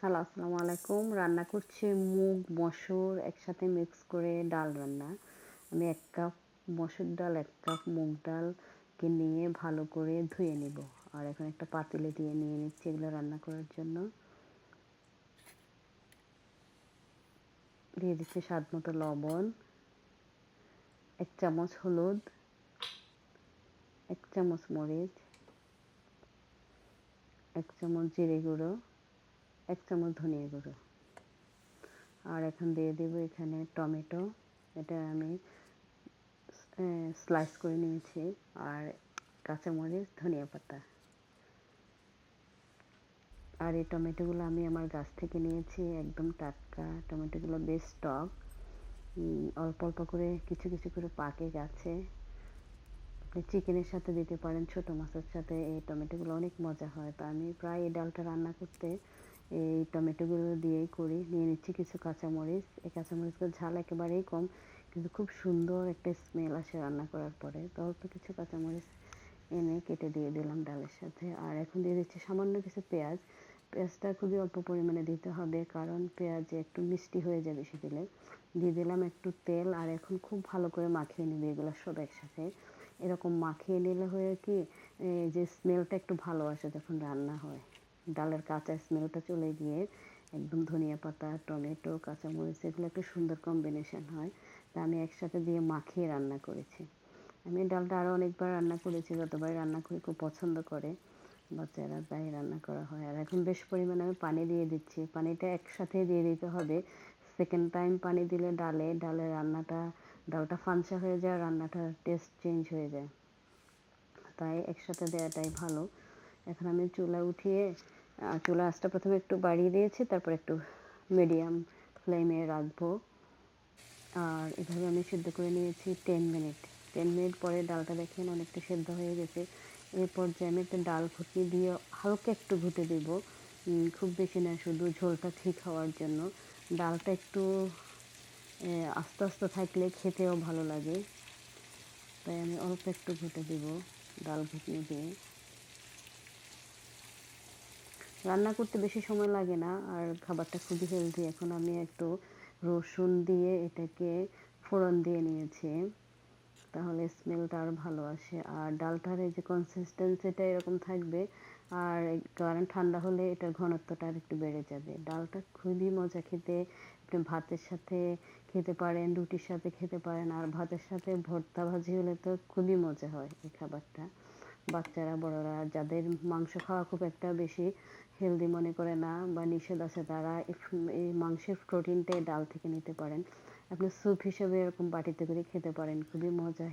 Hello, আসসালামু আলাইকুম। রান্না করছি মুগ, মসুর, একসাথে মিক্স করে ডাল রান্না। আমি এক কাপ মসুর ডাল, এক কাপ মুগ ডালকে নিয়ে ভালো করে ধুয়ে নিব। আর এখন একটা পাতিলে দিয়ে নিয়ে নিচ্ছি এগুলো রান্না করার জন্য। দিয়ে দিচ্ছি স্বাদ মতো লবণ, এক চামচ হলুদ, এক চামচ মরিচ, এক চামচ জিরে গুঁড়ো এক চামচ ধনিয়া গুঁড়ো। আর এখন দিয়ে দেব এখানে টমেটো। এটা আমি স্লাইস করে নিয়েছি। আর কাঁচামরিচ, ধনিয়া পাতা। আর এই টমেটোগুলো আমি আমার গাছ থেকে নিয়েছি, একদম টাটকা। টমেটোগুলো বেশ টক। অল্প অল্প করে কিছু কিছু করে পাকে গাছে। আপনি চিকেনের সাথে দিতে পারেন, ছোট মাছের সাথে। এই টমেটোগুলো অনেক মজা হয়। তো আমি প্রায় এই ডালটা রান্না করতে এই টমেটোগুলো দিয়েই করি। নিয়ে নিচ্ছি কিছু কাঁচামরিচ। এই কাঁচামরিচগুলো ঝাল একেবারেই কম, কিন্তু খুব সুন্দর একটা স্মেল আসে রান্না করার পরে। তো অল্প কিছু কাঁচামরিচ এনে কেটে দিয়ে দিলাম ডালের সাথে। আর এখন দিয়ে দিচ্ছি সামান্য কিছু পেঁয়াজ। পেঁয়াজটা খুবই অল্প পরিমাণে দিতে হবে, কারণ পেঁয়াজে একটু মিষ্টি হয়ে যায় বেশি দিলে। দিয়ে দিলাম একটু তেল, আর এখন খুব ভালো করে মাখিয়ে নেবে এগুলো সব একসাথে। এরকম মাখিয়ে নিলে হয়ে কি যে স্মেলটা একটু ভালো আসে যখন রান্না হয়। ডালের কাঁচা স্মেলটা চলে গিয়ে একদম ধনিয়া পাতা, টমেটো, কাঁচামরিচ, এগুলো একটা সুন্দর কম্বিনেশন হয়। তা আমি একসাথে দিয়ে মাখিয়ে রান্না করেছি। আমি ডালটা আরও অনেকবার রান্না করেছি যতবার রান্না করি, খুব পছন্দ করে। বাচ্চারা তাই রান্না করা হয়। আর এখন বেশ পরিমাণে আমি পানি দিয়ে দিচ্ছি। পানিটা একসাথে দিয়ে দিতে হবে। সেকেন্ড টাইম পানি দিলে ডালে ডালে রান্নাটা, ডালটা ফানসা হয়ে যায় রান্নাটার টেস্ট চেঞ্জ হয়ে যায়। তাই একসাথে দেওয়াটাই ভালো। এখন আমি চুলা উঠিয়ে চুলা আঁচটা প্রথমে একটু বাড়িয়ে দিয়েছি, তারপর একটু মিডিয়াম ফ্লেমে রাখব। আর এভাবে আমি সিদ্ধ করে নিয়েছি টেন মিনিট টেন মিনিট পরে ডালটা দেখেন অনেকটা সেদ্ধ হয়ে গেছে। এই পর্যায়ে আমি একটা ডাল ঘুটনি দিয়ে হালকা একটু ঘুটে দেব। খুব বেশি না, শুধু ঝোলটা ঠিক হওয়ার জন্য। ডালটা একটু আস্তে আস্তে থাকলে খেতেও ভালো লাগে। তাই আমি অল্প একটু ঘুটে দেব ডাল ঘুটনি দিয়ে। রান্না করতে বেশি সময় লাগে না, আর খাবারটা খুবই হেলদি এখন আমি একটু রসুন দিয়ে এটাকে ফোড়ন দিয়ে নিয়েছি, তাহলে স্মেলটা আরও ভালো আসে। আর ডালটার এই যে কনসিস্টেন্সিটা এরকম থাকবে, আর কারণ ঠান্ডা হলে এটার ঘনত্বটা আর একটু বেড়ে যাবে। ডালটা খুবই মজা খেতে, আপনি ভাতের সাথে খেতে পারেন, রুটির সাথে খেতে পারেন, আর ভাতের সাথে ভর্তা ভাজি হলে তো খুবই মজা হয় এই খাবারটা। বাচ্চারা, বড়রা, যাদের মাংস খাওয়া খুব একটা বেশি হেলদি মনে করে না বা নিষেধ আছে, তারা এই মাংসের প্রোটিনটাই ডাল থেকে নিতে পারেন। আপনি স্যুপ হিসেবে এরকম বাটিতে করে খেতে পারেন, খুবই মজা